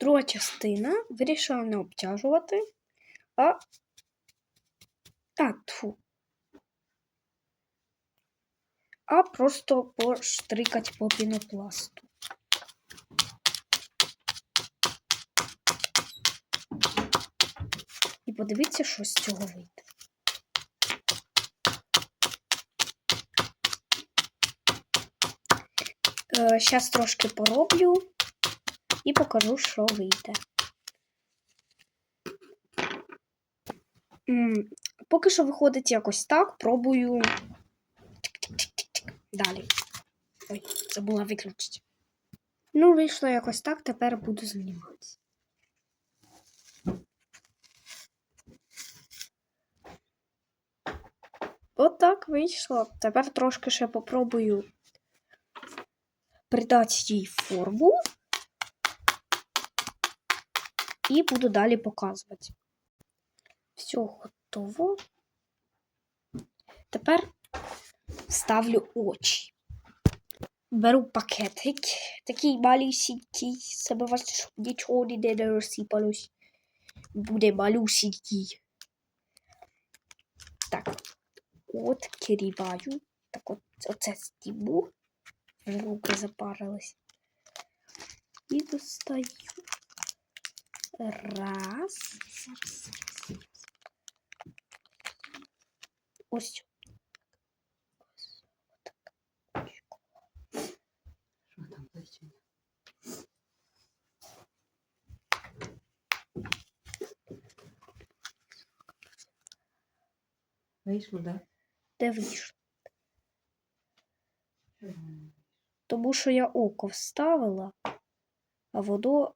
Друга частина вирішила не обтяжувати, а. А, тфу. А просто поштрикати по пінопласту. І подивіться, що з цього вийде. Зараз трошки пороблю і покажу, що вийде. Поки що виходить якось так, пробую. Далі. Ой, забула виключити. Ну, вийшло якось так, тепер буду зніматися. От так вийшло. Тепер трошки ще попробую придати їй форму. І буду далі показувати. Все готово. Тепер ставлю очі. Беру пакетик, такий малюсінький, себе вас щоб нічого ніде не розсипалось. Буде малюсінький. Так, от киріваю. Так от оце стібу. Руки запарились. І достаю. Раз. Зараз, зараз. Ось. Що там зайчиня? Вийшло, да? Де вийшло? Тому що я око вставила, а воно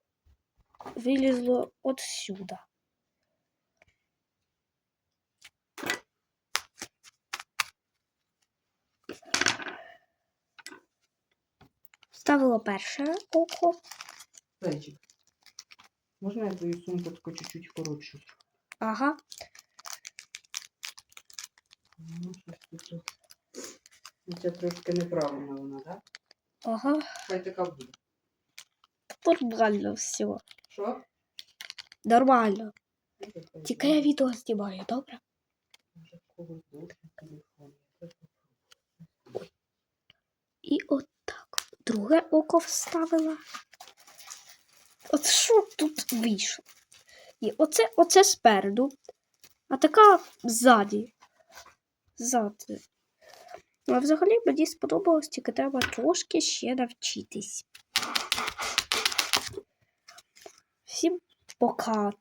вилізло от сюди. Вставила перше око. Зайчик. Можна я твою сумку таку чуть-чуть коротшу? Ага. Ну, щось тут. Ну, Це трошки неправильно вона, так? Да? Ага. Хай така буде. Нормально все. Що? Нормально. Ну, Тільки я відео знімаю, добре? І от так. Друге око вставила. От що тут вийшло? І оце, оце спереду, а така ззаді. Ззаді. Ну, а взагалі мені сподобалось, тільки треба трошки ще навчитись. Всім пока.